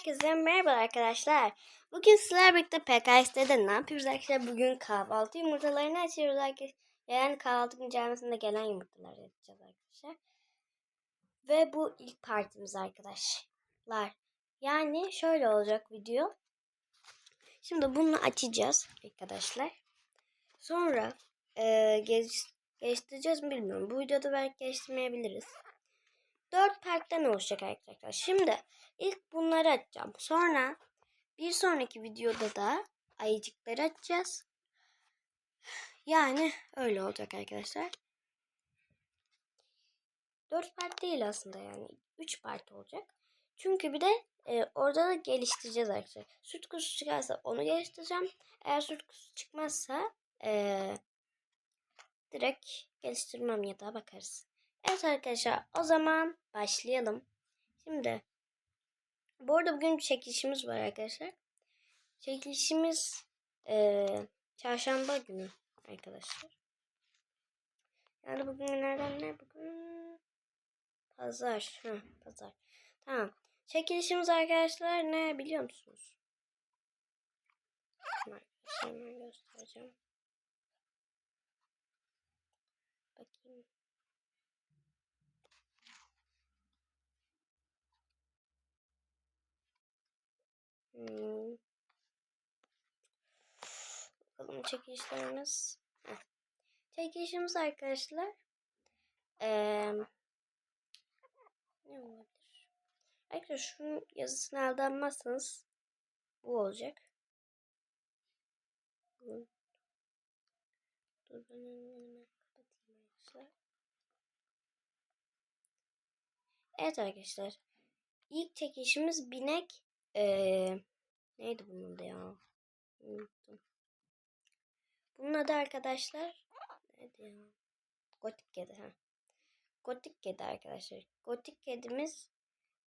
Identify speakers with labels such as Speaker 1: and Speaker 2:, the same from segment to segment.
Speaker 1: Herkese merhaba arkadaşlar. Bugün sizlerle birlikte PKX'de ne yapıyoruz arkadaşlar? Bugün kahvaltı yumurtalarını açıyoruz arkadaşlar. Yani kahvaltı güncellemesinde gelen yumurtalar yapacağız arkadaşlar. Ve bu ilk partimiz arkadaşlar. Yani şöyle olacak video. Şimdi bunu açacağız arkadaşlar. Sonra e, geliş, geliştireceğiz mi bilmiyorum. Bu videoda belki geliştirmeyebiliriz. Dört parktan oluşacak arkadaşlar. Şimdi ilk bunları açacağım. Sonra bir sonraki videoda da ayıcıkları açacağız. Yani öyle olacak arkadaşlar. Dört part değil aslında yani. Üç part olacak. Çünkü bir de e, orada da geliştireceğiz arkadaşlar. Süt kuzusu çıkarsa onu geliştireceğim. Eğer süt kuzusu çıkmazsa e, direkt geliştirmem ya da bakarız. Evet arkadaşlar o zaman başlayalım. Şimdi bu arada bugün çekilişimiz var arkadaşlar. Çekilişimiz eee, çarşamba günü arkadaşlar. Yani bugün nereden ne? Bugün pazar. Heh, pazar. Tamam. Çekilişimiz arkadaşlar ne biliyor musunuz? Hemen göstereceğim. Hmm. Çekilişlerimiz. Çekilişimiz arkadaşlar. Ee, ne olabilir? Arkadaşlar şunun yazısını aldanmazsanız bu olacak. Dur ben hemen kapatayım arkadaşlar. Evet arkadaşlar. İlk çekilişimiz binek ee, neydi bunun adı ya? Unuttum. Bunun adı arkadaşlar neydi ya? Gotik kedi ha. Gotik kedi arkadaşlar. Gotik kedimiz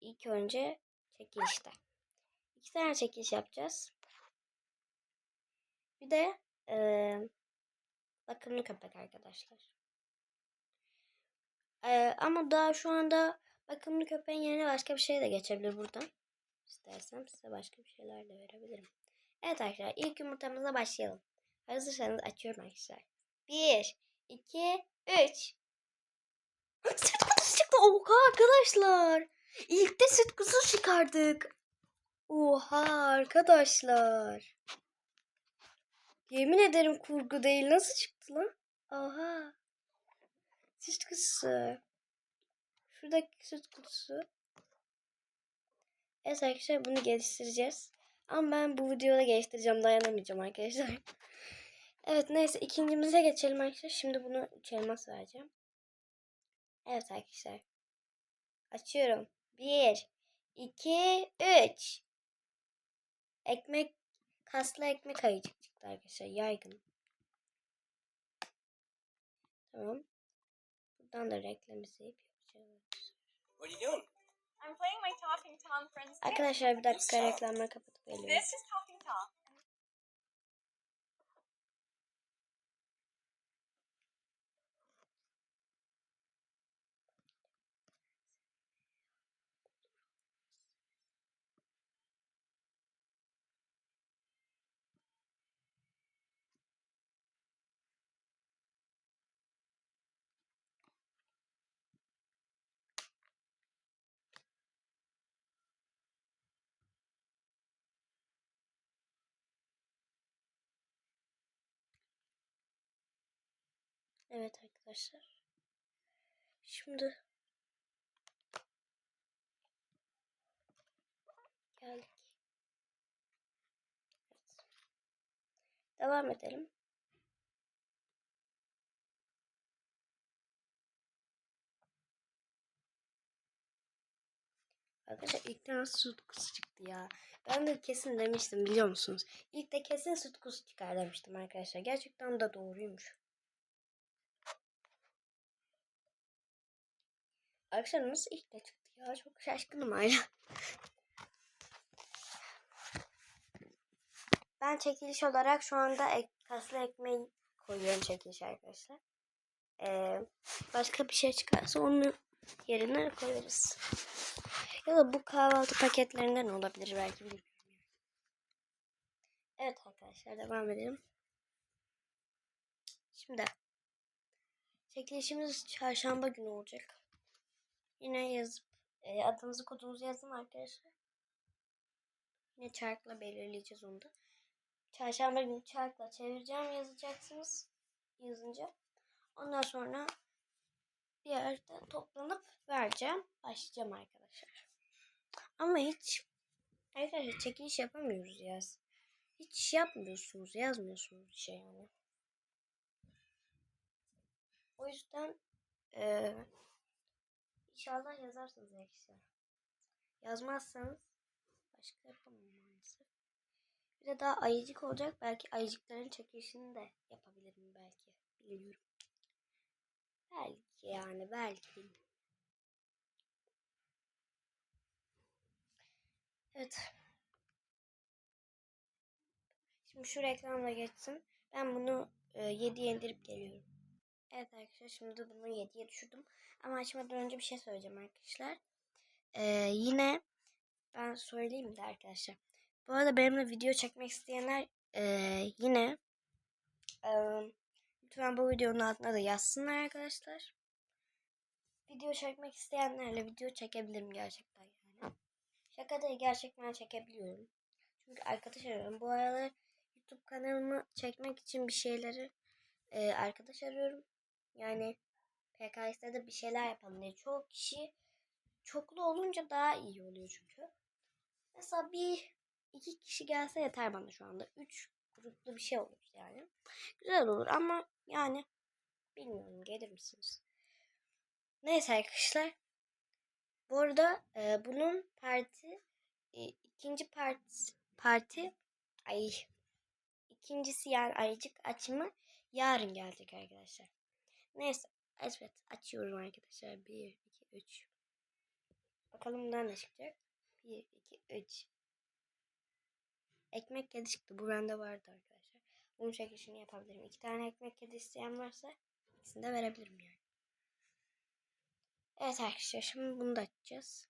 Speaker 1: ilk önce çekilişte. İki tane çekiliş yapacağız. Bir de ee, bakımlı köpek arkadaşlar. Ee, ama daha şu anda bakımlı köpeğin yerine başka bir şey de geçebilir buradan. İstersem size başka bir şeyler de verebilirim. Evet arkadaşlar ilk yumurtamıza başlayalım. Hazırsanız açıyorum arkadaşlar. 1, 2, 3. Süt kutusu çıktı. Oha arkadaşlar. İlk de süt kutusu çıkardık. Oha arkadaşlar. Yemin ederim kurgu değil. Nasıl çıktı lan? Oha. Süt kutusu. Şuradaki süt kutusu. Evet arkadaşlar bunu geliştireceğiz. Ama ben bu videoda geliştireceğim. Dayanamayacağım arkadaşlar. Evet neyse ikincimize geçelim arkadaşlar. Şimdi bunu üç elmas vereceğim. Evet arkadaşlar. Açıyorum. Bir, iki, üç. Ekmek, kaslı ekmek ayıcık çıktı arkadaşlar. Yaygın. Tamam. Buradan da reklam izleyip yapacağız.
Speaker 2: What are you doing?
Speaker 1: Arkadaşlar bir dakika reklamları kapatıp geliyorum. Evet arkadaşlar. Şimdi geldik. Evet. Devam edelim. Arkadaşlar ilk süt kutusu çıktı ya. Ben de kesin demiştim biliyor musunuz? İlk de kesin süt kutusu çıkar demiştim arkadaşlar. Gerçekten de doğruymuş. Arkadaşlar nasıl ilk de çıktı ya? Çok şaşkınım hala. Ben çekiliş olarak şu anda ek, kaslı ekmeği koyuyorum çekiliş arkadaşlar. Ee, başka bir şey çıkarsa onun yerine koyarız. Ya da bu kahvaltı paketlerinden olabilir belki bilmiyorum. Evet arkadaşlar devam edelim. Şimdi çekilişimiz çarşamba günü olacak. Yine yazıp e, adınızı kodunuzu yazın arkadaşlar. Yine çarkla belirleyeceğiz onu da. Çarşamba günü çarkla çevireceğim yazacaksınız yazınca. Ondan sonra bir yerde toplanıp vereceğim. Başlayacağım arkadaşlar. Ama hiç arkadaşlar çekiliş yapamıyoruz ya. Hiç yapmıyorsunuz, yazmıyorsunuz bir şey yani. O yüzden eee inşallah yazarsınız arkadaşlar. Yazmazsanız başka yapamam maalesef. Bir de daha ayıcık olacak. Belki ayıcıkların çekilişini de yapabilirim belki. Bilmiyorum. Belki yani belki. Evet. Şimdi şu reklamla geçsin. Ben bunu e, 7'ye indirip geliyorum. Evet arkadaşlar şimdi bunu 7'ye düşürdüm. Ama açmadan önce bir şey söyleyeceğim arkadaşlar. E, yine ben söyleyeyim de arkadaşlar. Bu arada benimle video çekmek isteyenler e, yine e, lütfen bu videonun altına da yazsınlar arkadaşlar. Video çekmek isteyenlerle video çekebilirim gerçekten yani. Şaka değil gerçekten çekebiliyorum. Çünkü arkadaş arıyorum. Bu aralar YouTube kanalımı çekmek için bir şeyleri e, arkadaş arıyorum. Yani PKS'de bir şeyler yapalım diye. Çok kişi çoklu olunca daha iyi oluyor çünkü. Mesela bir iki kişi gelse yeter bana şu anda. Üç gruplu bir şey olur yani. Güzel olur ama yani bilmiyorum gelir misiniz? Neyse arkadaşlar. Bu arada e, bunun parti e, ikinci parti parti ay ikincisi yani ayıcık açımı yarın gelecek arkadaşlar. Neyse evet açıyorum arkadaşlar. 1 2 3 Bakalım bundan ne çıkacak? 1 2 3 Ekmek kedi çıktı. Bu bende vardı arkadaşlar. Bunun çekişini yapabilirim. İki tane ekmek kedi isteyen varsa ikisini de verebilirim yani. Evet arkadaşlar şimdi bunu da açacağız.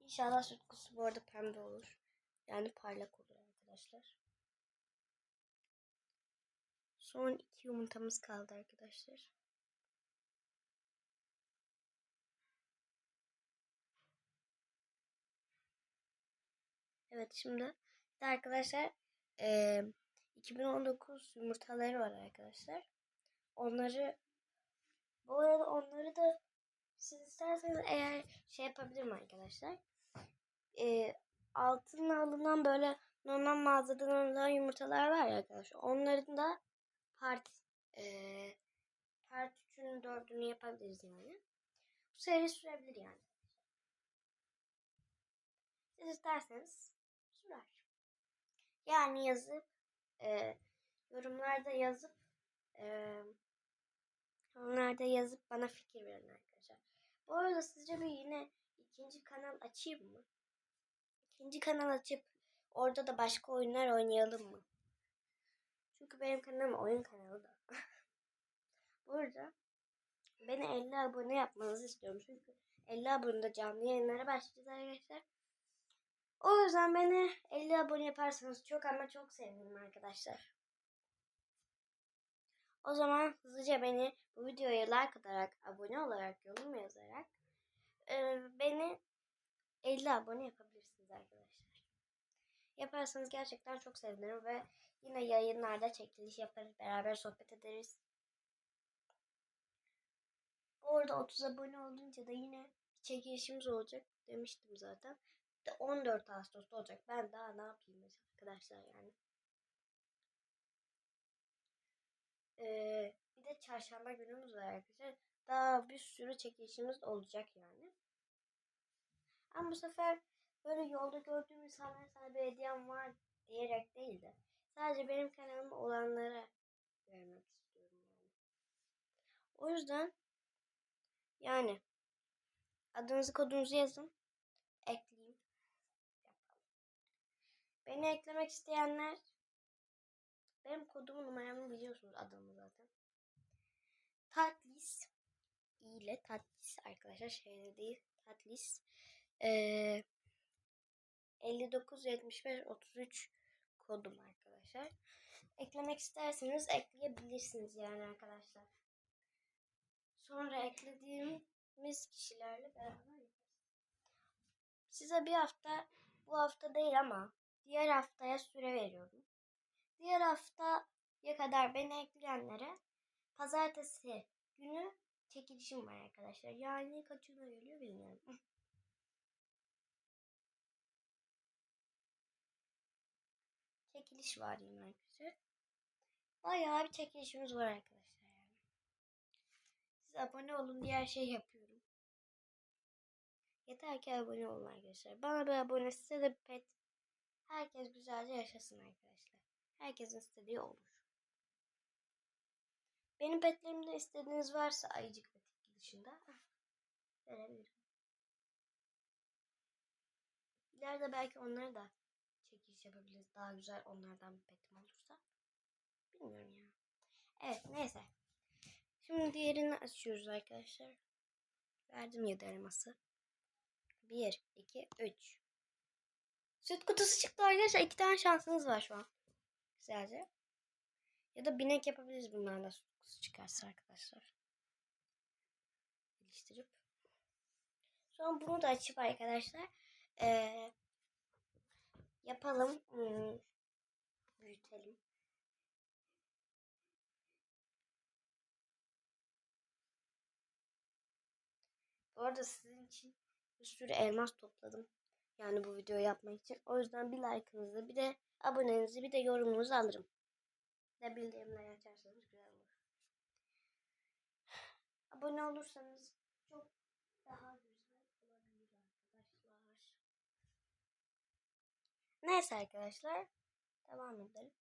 Speaker 1: İnşallah süt kutusu bu arada pembe olur. Yani parlak olur arkadaşlar. Son iki yumurtamız kaldı arkadaşlar. Evet şimdi de arkadaşlar eee 2019 yumurtaları var arkadaşlar. Onları bu arada onları da siz isterseniz eğer şey yapabilirim arkadaşlar. Ee, altına alınan böyle normal mağazadan alınan yumurtalar var ya arkadaşlar. Onların da part e, part 3'ünü 4'ünü yapabiliriz yani. Bu seri sürebilir yani. Siz isterseniz sürer. Yani yazıp e, yorumlarda yazıp e, yorumlarda yazıp bana fikir verin arkadaşlar. Bu arada sizce bir yine ikinci kanal açayım mı? İkinci kanal açıp orada da başka oyunlar oynayalım mı? Çünkü benim kanalım oyun kanalı da. Bu arada beni 50 abone yapmanızı istiyorum. Çünkü 50 abonede canlı yayınlara başlayacağız arkadaşlar. O yüzden beni 50 abone yaparsanız çok ama çok sevinirim arkadaşlar. O zaman hızlıca beni bu videoya like atarak, abone olarak, yorum yazarak e, beni 50 abone yapabilirsiniz arkadaşlar. Yaparsanız gerçekten çok sevinirim ve yine yayınlarda çekiliş yaparız, beraber sohbet ederiz. Bu arada 30 abone olunca da yine çekilişimiz olacak demiştim zaten. De 14 Ağustos'ta olacak. Ben daha ne yapayım arkadaşlar yani. Ee, bir de çarşamba günümüz var arkadaşlar. Daha bir sürü çekilişimiz olacak yani. Ama bu sefer böyle yolda gördüğüm insanlara sana bir hediyem var diyerek değil de sadece benim kanalımda olanlara vermek istiyorum yani. O yüzden yani adınızı kodunuzu yazın. Ekleyeyim. Beni eklemek isteyenler benim kodumu numaramı biliyorsunuz adımı zaten. Tatlis ile tatlis arkadaşlar şeyde değil tatlis. Ee, 59 75 33 kodum arkadaşlar. Eklemek isterseniz ekleyebilirsiniz yani arkadaşlar. Sonra eklediğimiz kişilerle beraber yaparız. Size bir hafta bu hafta değil ama diğer haftaya süre veriyorum. Diğer haftaya kadar beni ekleyenlere pazartesi günü çekilişim var arkadaşlar. Yani kaçına geliyor bilmiyorum. Çekiliş var yine arkadaşlar. Bayağı bir çekilişimiz var arkadaşlar yani. Siz abone olun diye her şeyi yapıyorum. Yeter ki abone olun arkadaşlar. Bana bir abone size de bir pet. Herkes güzelce yaşasın arkadaşlar. Herkesin istediği olur. Benim petlerimde istediğiniz varsa ayıcık ve tilki dışında verebilirim. İleride belki onları da çekiliş yapabiliriz. Daha güzel onlardan bir petim olursa. Bilmiyorum ya. Evet neyse. Şimdi diğerini açıyoruz arkadaşlar. Verdim 7 elması. 1, 2, 3. Süt kutusu çıktı arkadaşlar. İki tane şansınız var şu an. Güzelce. Ya da binek yapabiliriz bunlarla süt kutusu çıkarsa arkadaşlar. Geliştirip. Sonra bunu da açıp arkadaşlar ee, yapalım. Hmm, büyütelim. Bu arada sizin için bir sürü elmas topladım. Yani bu videoyu yapmak için. O yüzden bir like'ınızı bir de abonenizi bir de yorumunuzu alırım. Ve bildirimleri açarsanız güzel olur. Abone olursanız çok daha güzel olabilir arkadaşlar. Neyse arkadaşlar. Devam edelim.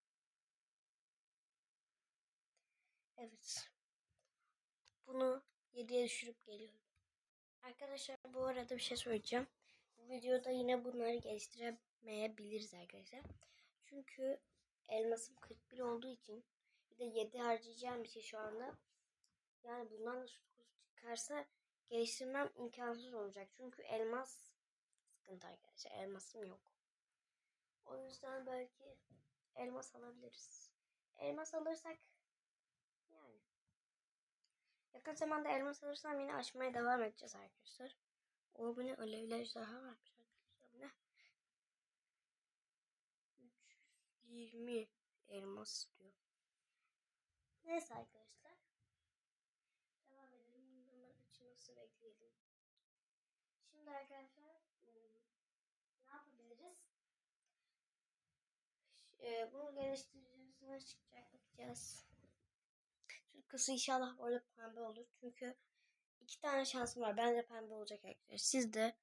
Speaker 1: Evet. Bunu 7'ye düşürüp geliyorum. Arkadaşlar bu arada bir şey söyleyeceğim. Bu videoda yine bunları geliştiremeyebiliriz arkadaşlar. Çünkü elmasım 41 olduğu için bir de 7 harcayacağım bir şey şu anda. Yani bundan da çıkarsa geliştirmem imkansız olacak. Çünkü elmas sıkıntı arkadaşlar. Elmasım yok. O yüzden belki elmas alabiliriz. Elmas alırsak yani Yakın zamanda elmas alırsam yine açmaya devam edeceğiz arkadaşlar. O bu ne alevli ejderha varmış arkadaşlar. Bu ne? 320 elmas diyor. Neyse arkadaşlar. Devam edelim. Hemen açılması bekleyelim. Şimdi arkadaşlar hmm, ne yapabiliriz? Ee, bunu geliştiricilisine çıkacak bakacağız. Türküsü inşallah orada pembe olur. Çünkü iki tane şansım var. Bence pembe olacak arkadaşlar. Siz de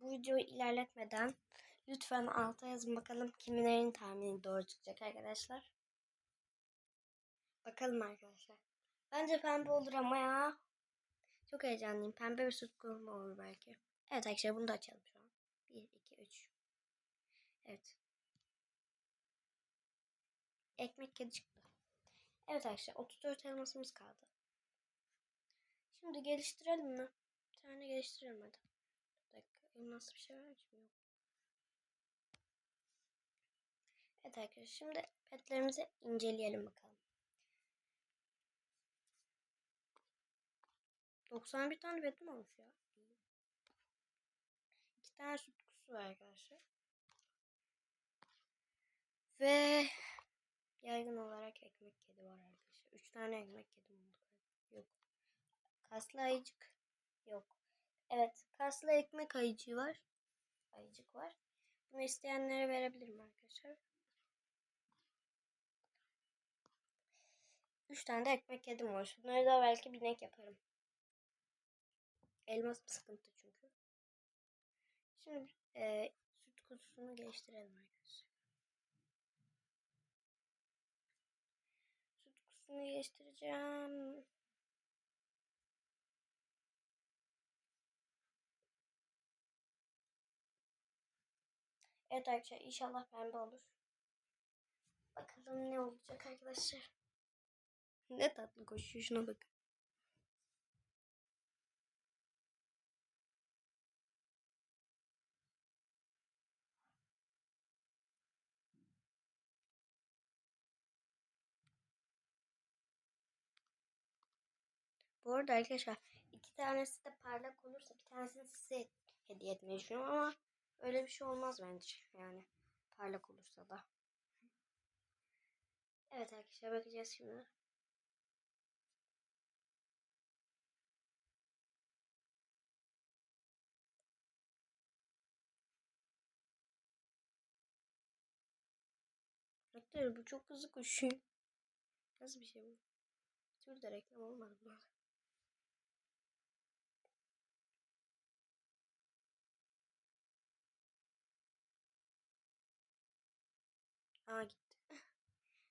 Speaker 1: bu videoyu ilerletmeden lütfen alta yazın bakalım kiminlerin tahmini doğru çıkacak arkadaşlar. Bakalım arkadaşlar. Bence pembe olur ama ya. Çok heyecanlıyım. Pembe bir süt kurumu olur belki. Evet arkadaşlar bunu da açalım şu an. 1, 2, 3. Evet. Ekmek kedi çıktı. Evet arkadaşlar 34 elmasımız kaldı. Şimdi geliştirelim mi? Bir tane geliştirelim hadi. Bir dakika elmas bir şey var mı? Yok. Evet arkadaşlar şimdi petlerimizi inceleyelim bakalım. 91 tane petim olmuş ya. İki tane süt kutusu var arkadaşlar. Ve yaygın olarak ekmek kedi var arkadaşlar. Üç tane ekmek kedim oldu. Yok. Kaslı ayıcık. Yok. Evet. Kaslı ekmek ayıcığı var. Ayıcık var. Bunu isteyenlere verebilirim arkadaşlar. Üç tane de ekmek kedim var. Bunları da belki binek yaparım. Elmas bir sıkıntı çünkü. Şimdi e, süt kutusunu geliştirelim arkadaşlar. Süt kutusunu geliştireceğim. Evet arkadaşlar inşallah pembe olur. Bakalım ne olacak arkadaşlar. Ne tatlı koşuyor şuna bakın. Bu arada arkadaşlar iki tanesi de parlak olursa bir tanesini size hediye etmeyi düşünüyorum ama öyle bir şey olmaz bence. Yani parlak olursa da. Evet arkadaşlar bakacağız şimdi. Arkadaşlar bu çok hızlı koşuyor. Nasıl bir şey bu? Türde reklam olmadı bu. Aa gitti.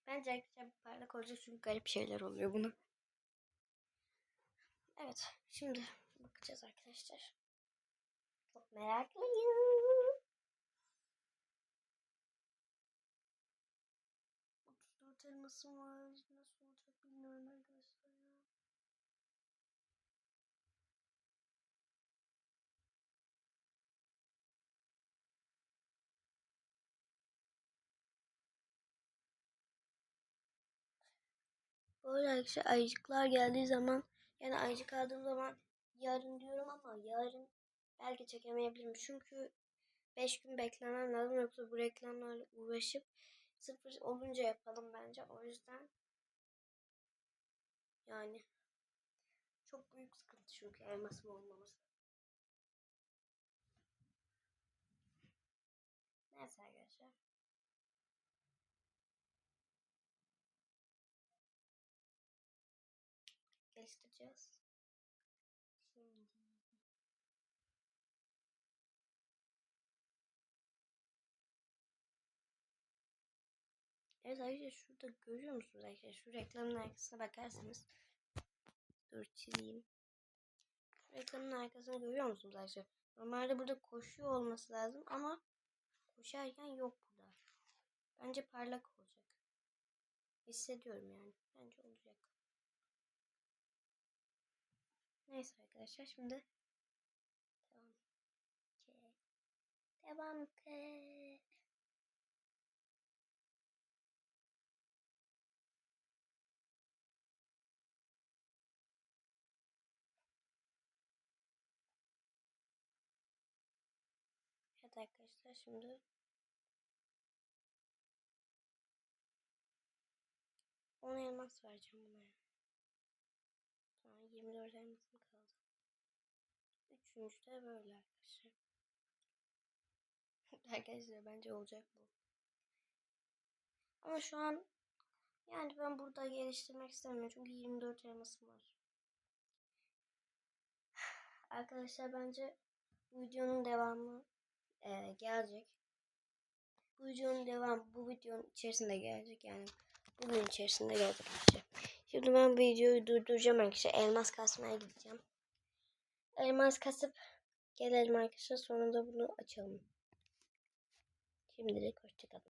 Speaker 1: Bence arkadaşlar parlak olacak çünkü garip şeyler oluyor bunu. Evet şimdi bakacağız arkadaşlar. Çok meraklıyım. 34 elmasım var. Böyle arkadaşlar ayıcıklar geldiği zaman yani ayıcık aldığım zaman yarın diyorum ama yarın belki çekemeyebilirim. Çünkü 5 gün beklemem lazım yoksa bu reklamlarla uğraşıp sıfır olunca yapalım bence. O yüzden yani çok büyük sıkıntı çünkü elmasım olmaması. Neyse arkadaşlar. Geliştireceğiz. Şimdi Evet arkadaşlar şurada görüyor musunuz arkadaşlar? Şu reklamın arkasına bakarsanız. Dur çizeyim. Şu reklamın arkasını görüyor musunuz arkadaşlar? Normalde burada koşuyor olması lazım ama koşarken yok burada. Bence parlak olacak. Hissediyorum yani. Bence olacak. Neyse arkadaşlar şimdi devam ki. Devam ki. Evet arkadaşlar şimdi on elmas vereceğim buna. Sonra 24 elmasım de böyle arkadaşlar. arkadaşlar bence olacak bu. Ama şu an yani ben burada geliştirmek istemiyorum çünkü 24 elmasım var. Arkadaşlar bence bu videonun devamı e, gelecek. Bu videonun devamı bu videonun içerisinde gelecek yani bugün içerisinde gelecek. Şimdi ben videoyu durduracağım arkadaşlar. Elmas kasmaya gideceğim. Elmas kasıp gelelim arkadaşlar. Sonra da bunu açalım. Şimdilik hoşçakalın.